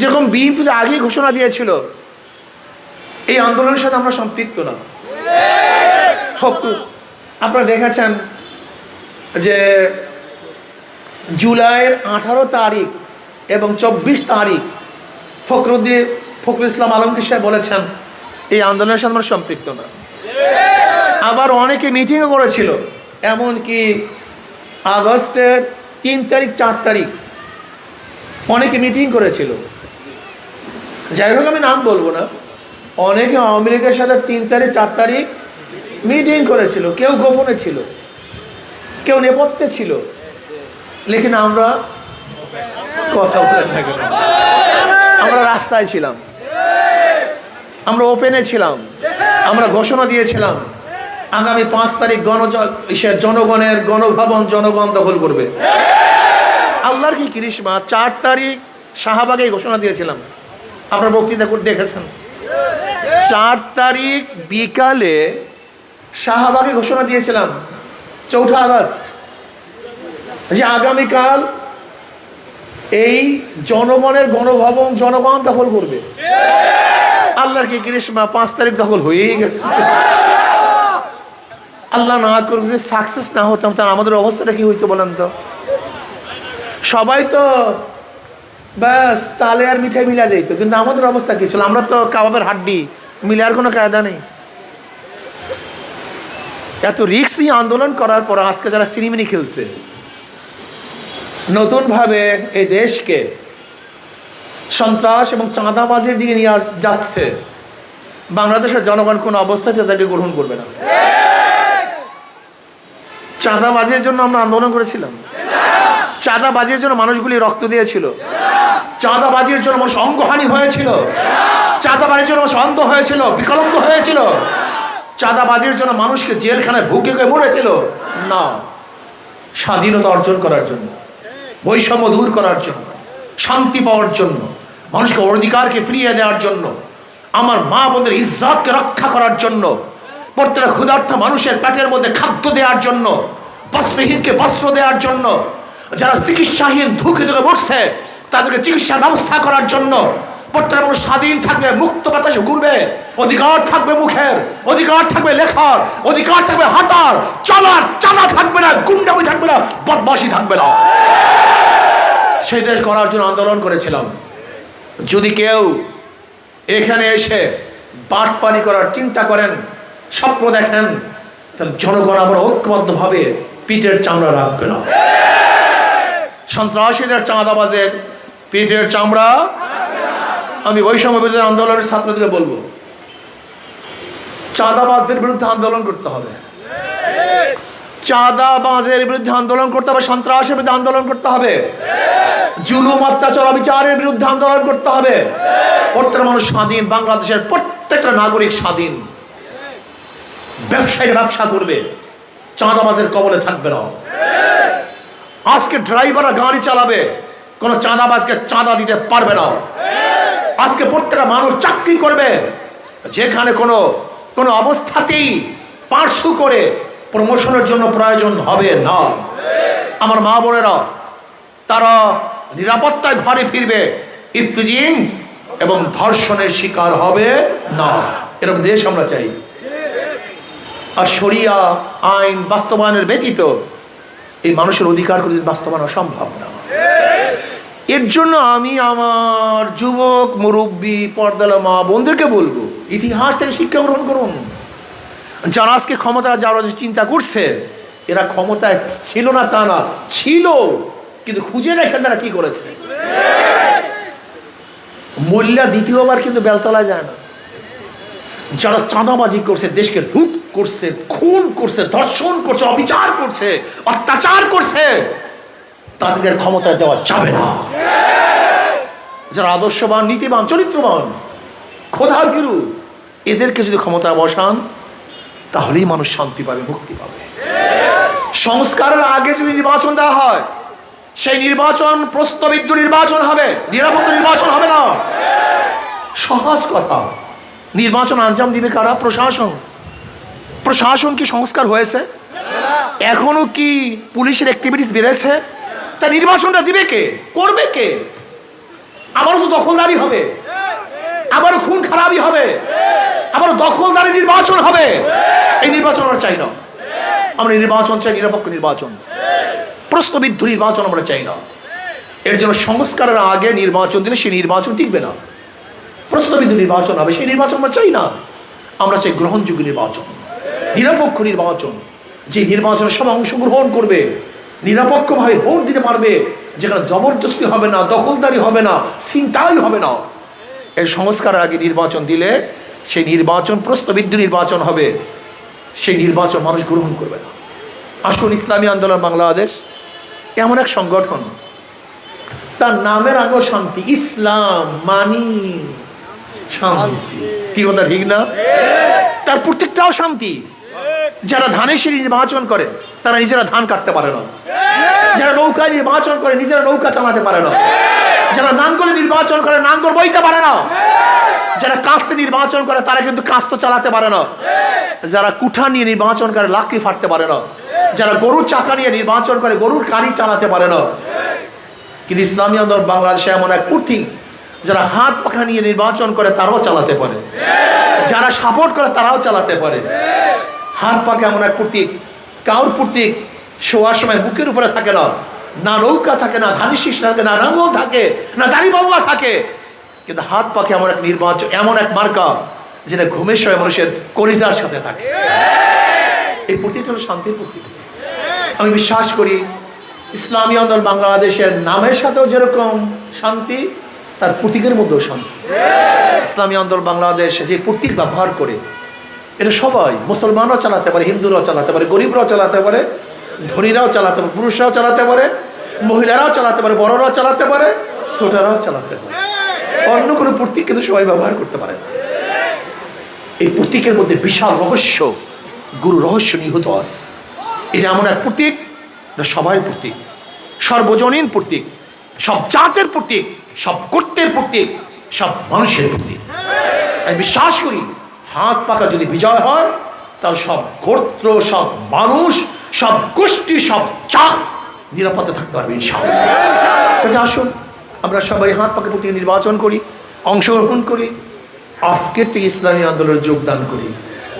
যেরকম বিএনপি তো আগেই ঘোষণা দিয়েছিল, এই আন্দোলনের সাথে আমরা সম্পৃক্ত না। আপনারা দেখেছেন যে জুলাইয়ের আঠারো তারিখ এবং চব্বিশ তারিখ ফখরুদ্দিন, ফখরুল ইসলাম আলমগীর সাহেব বলেছেন, এই আন্দোলনের সাথে আমরা সম্পৃক্ত না। আবার অনেকে মিটিংও করেছিল, এমনকি আগস্টের তিন তারিখ, চার তারিখ অনেকে মিটিং করেছিল। যাই হোক, আমি নাম বলব না। অনেকে আওয়ামী লীগের সাথে তিন তারিখ, চার তারিখ মিটিং করেছিল, কেউ গোপনে ছিল, কেউ নেপথ্যে ছিল, লেকিন আমরা কথা? আমরা রাস্তায় ছিলাম, আমরা ওপেনে ছিলাম, আমরা ঘোষণা দিয়েছিলাম, আগামী পাঁচ তারিখ গণ জনগণের গণভবন জনগণ দখল করবে। আল্লাহর কি কৃষ্মা চার তারিখ শাহবাগে ঘোষণা দিয়েছিলাম। আপনার বক্তৃতা করে দেখেছেন। চার তারিখ বিকালে শাহবাগে ঘোষণা দিয়েছিলাম, চৌঠা আগস্ট। যে আগামীকাল এই জনগণের গণভবন, জনগণ দখল করবে। আল্লাহর কি গ্রীষ্মা পাঁচ তারিখ দখল হয়েই গেছে। আল্লাহ না করুক যে সাকসেস না হতাম তাহলে আমাদের অবস্থাটা কি হইতো বলেন তো? সবাই তো ব্যাস, তালে আর মিঠাই মিলা যাইত, কিন্তু আমাদের অবস্থা কি ছিল? আমরা তো কাবাবের হাড্ডি মিলার কোনো কায়দা নেই। এত রিক্স নিয়ে আন্দোলন করার পর আজকে যারা সিনেমিনি খেলছে, নতুনভাবে এই দেশকে সন্ত্রাস এবং চাঁদাবাজির দিকে নিয়ে যাচ্ছে, বাংলাদেশের জনগণ কোন অবস্থাতে তাদেরকে গ্রহণ করবে না। চাঁদাবাজির জন্য আমরা আন্দোলন করেছিলাম। চাঁদাবাজির জন্য মানুষগুলি রক্ত দিয়েছিল। চাঁদাবাজির জন্য মানুষ অঙ্গহানি হয়েছিল। চাঁদাবাজির জন্য মানুষ অন্ধ হয়েছিল বিকলঙ্গ হয়েছিল। চাঁদাবাজির জন্য মানুষকে জেলখানায় ভুগে মরেছিল। না, স্বাধীনতা অর্জন করার জন্য, বৈষম্য দূর করার জন্য, শান্তি পাওয়ার জন্য, মানুষকে অধিকারকে ফিরিয়ে দেওয়ার জন্য, আমার মা বোনদের ইজ্জাতকে রক্ষা করার জন্য, প্রত্যেকটা ক্ষুধার্থ মানুষের পেটের মধ্যে খাদ্য দেওয়ার জন্য বস্ত্রহীনকে বস্ত্র দেওয়ার জন্য যারা চিকিৎসাহীন ধুকে ধুকে মরছে, তাদেরকে চিকিৎসার ব্যবস্থা করার জন্য প্রত্যেকটা মানুষ স্বাধীন থাকবে, মুক্ত বাতাসে ঘুরবে, অধিকার থাকবে মুখের, অধিকার থাকবে লেখার, অধিকার থাকবে হাঁটার, চলার চালা থাকবে না, গুন্ডামি থাকবে না বদমাসি থাকবে না। সেই দেশ করার জন্য আন্দোলন করেছিলাম। যদি কেউ এখানে এসে বাটপানি করার চিন্তা করেন, স্বপ্ন দেখেন, তাহলে জনগণ আবার ঐক্যবদ্ধভাবে পিঠের চামড়া রাখবে না। সন্ত্রাসীদের চাঁদাবাজের পিঠের চামড়া। আমি বৈষম্য বিরোধী আন্দোলনের ছাত্রদের বলব, চাঁদাবাজদের বিরুদ্ধে আন্দোলন করতে হবে। চাঁদাবাজের বিরুদ্ধে আন্দোলন করতে হবে, সন্ত্রাসের বিরুদ্ধে আন্দোলন করতে হবে। জুলুম, অত্যাচার, অবিচারের বিরুদ্ধে আন্দোলন করতে হবে। প্রত্যেকটা মানুষ স্বাধীন, বাংলাদেশের প্রত্যেকটা নাগরিক স্বাধীন। ব্যবসায়ীরা ব্যবসা করবে, চাঁদাবাজের কবলে থাকবে না। আজকে ড্রাইভাররা গাড়ি চালাবে, কোনো চাঁদাবাজকে চাঁদা দিতে পারবে না। আজকে প্রত্যেকটা মানুষ চাকরি করবে, যেখানে কোনো কোনো অবস্থাতেই পার্শ্ব করে প্রমোশনের জন্য প্রয়োজন হবে না। আমার মা বোনেরা, তারা নিরাপত্তায় ঘরে ফিরবে, ইফতিজিং এবং ধর্ষণের শিকার হবে না। এরকম দেশ আমরা চাই। আর শরিয়া আইন বাস্তবায়নের ব্যতীত এই মানুষের অধিকার করে বাস্তবায়ন সম্ভব না এর জন্য আমি আমার যুবক, মুরব্বী, পর্দালা মা বোনদেরকে বলব, ইতিহাস থেকে শিক্ষা গ্রহণ করুন। যারা আজকে ক্ষমতা যারা চিন্তা করছে, এরা ক্ষমতায় ছিল না, তা না, ছিল, কিন্তু খুঁজে দেখেন তারা কি করেছে। মূল্যা দ্বিতীয়বার কিন্তু বেলতলা যায় না। যারা চাঁদাবাজি করছে, দেশকে লুট করছে, খুন করছে, ধর্ষণ করছে, অবিচার করছে, অত্যাচার করছে, তাদের ক্ষমতায় দেওয়া যাবে না। যারা আদর্শবান, নীতিবান, চরিত্রবান খোদা বিরু এদেরকে যদি ক্ষমতায় বসান, তাহলেই মানুষ শান্তি পাবে, মুক্তি পাবে। সংস্কারের আগে যদি নির্বাচন দেওয়া হয়, সেই নির্বাচন প্রস্তাবিত নির্বাচন হবে, নিরাপত্তা নির্বাচন হবে না। সহজ কথা। নির্বাচন আঞ্জাম দিবে কারা? প্রশাসন। প্রশাসন কি সংস্কার হয়েছে। এখনও কি পুলিশের অ্যাক্টিভিটিস বেড়েছে? তা নির্বাচনটা দিবে কে? করবে কে? আবারও তো দখলদারি হবে। আবারও খুন খারাপই হবে। আবার দখলদারি নির্বাচন হবে। এই নির্বাচন আমরা চাই না। আমরা নির্বাচন চাই, নিরপেক্ষ নির্বাচন। প্রশ্নবিদ্ধ নির্বাচন আমরা চাই না। এর জন্য সংস্কারের আগে নির্বাচন দিলে সেই নির্বাচন টিকবে না। প্রশ্নবিদ্ধ নির্বাচন হবে, সেই নির্বাচন আমরা চাই না। আমরা চাই গ্রহণযোগ্য নির্বাচন। নিরপেক্ষ নির্বাচন যে নির্বাচনে সবাই অংশগ্রহণ করবে নিরপেক্ষভাবে ভোট দিতে পারবে যেখানে জবরদস্তি হবে না দখলদারি হবে না চিন্তাই হবে না। এই সংস্কারের আগে নির্বাচন দিলে সেই নির্বাচন প্রশ্নবিদ্ধ নির্বাচন হবে সেই নির্বাচন মানুষ গ্রহণ করবে না। আসুন ইসলামী আন্দোলন বাংলাদেশ এমন এক সংগঠন তার নামের আগেও শান্তি ইসলাম মানি শান্তি। কি কথা ঠিক না? তার প্রত্যেকটাও শান্তি। যারা ধানের সিঁড়ি নির্বাচন করে তারা নিজেরা ধান কাটতে পারে না। যারা নৌকায় নির্বাচন করে নিজেরা নৌকা চালাতে পারে না। যারা নাঙ্গলে নির্বাচন করে নাঙ্গল বইতে পারে না। যারা কাস্তে নির্বাচন করে তারা কিন্তু কাস্ত চালাতে পারে না। যারা কুঠা নিয়ে নির্বাচন করে লাকড়ি ফাটতে পারে না। যারা গরুর চাকা নিয়ে নির্বাচন করে গরুর গাড়ি চালাতে পারে না। কিন্তু ইসলামী আন্দোলন বাংলাদেশে এমন এক পূর্তি যারা হাত পাখা নিয়ে নির্বাচন করে তারাও চালাতে পারে। যারা সাপোর্ট করে তারাও চালাতে পারে। হাত পাখা এমন এক প্রতীক, কাউর প্রতীক, শোয়ার সময় বুকের উপরে থাকে না না নৌকা থাকে, না ধানি শীষ থাকে, না রাঙ্গল থাকে, না দাড়িপাল্লা থাকে, কিন্তু হাত পাখে এমন এক নির্বাচন এমন এক মার্কা, যেটা ঘুমের সময় মানুষের কলিজার সাথে থাকে। এই প্রতীকটা হলো শান্তির প্রতীক। আমি বিশ্বাস করি, ইসলামী আন্দোলন বাংলাদেশের নামের সাথেও যেরকম শান্তি, তার প্রতীকের মধ্যেও শান্তি। ইসলামী আন্দোলন বাংলাদেশ যে প্রতীক ব্যবহার করে এটা সবাই, মুসলমানরাও চালাতে পারে, হিন্দুরাও চালাতে পারে, গরিবরাও চালাতে পারে, ধনীরাও চালাতে পারে, পুরুষরাও চালাতে পারে, মহিলারাও চালাতে পারে, বড়রাও চালাতে পারে, ছোটরাও চালাতে পারে। অন্য কোনো প্রতীক কিন্তু সবাই ব্যবহার করতে পারে না। এই প্রতীকের মধ্যে বিশাল রহস্য, গুরু রহস্য নিহত আস এটা এমন এক প্রতীক এটা সবার প্রতীক, সর্বজনীন প্রতীক, সব জাতের প্রতীক, সব গোত্রের প্রতীক, সব মানুষের প্রতীক। আমি বিশ্বাস করি হাত পাকা যদি বিজয় হয় তাহলে সব গোত্র সব মানুষ সব গোষ্ঠী সব চাপ নিরাপদে থাকতে পারবে ইনশাআল্লাহ। আসুন আমরা সবাই হাত পাকা প্রতি নির্বাচন করি অংশগ্রহণ করি আজকের থেকে ইসলামী আন্দোলনে যোগদান করি।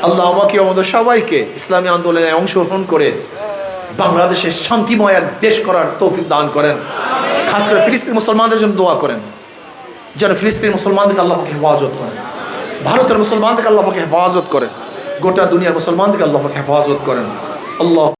আল্লাহ আমাকে আমাদের সবাইকে ইসলামী আন্দোলনে অংশগ্রহণ করে বাংলাদেশের শান্তিময় এক দেশ করার তৌফিক দান করেন। খাস করে ফিলিস্তিন মুসলমানদের জন্য দোয়া করেন। যেন ফিলিস্তিন মুসলমানদেরকে আল্লাহকে হেফাজত করেন। ভারতের মুসলমান থেকে আল্লাহকে হেফাজত করেন গোটা দুনিয়ার মুসলমান থেকে আল্লাহকে হেফাজত করেন। আল্লাহ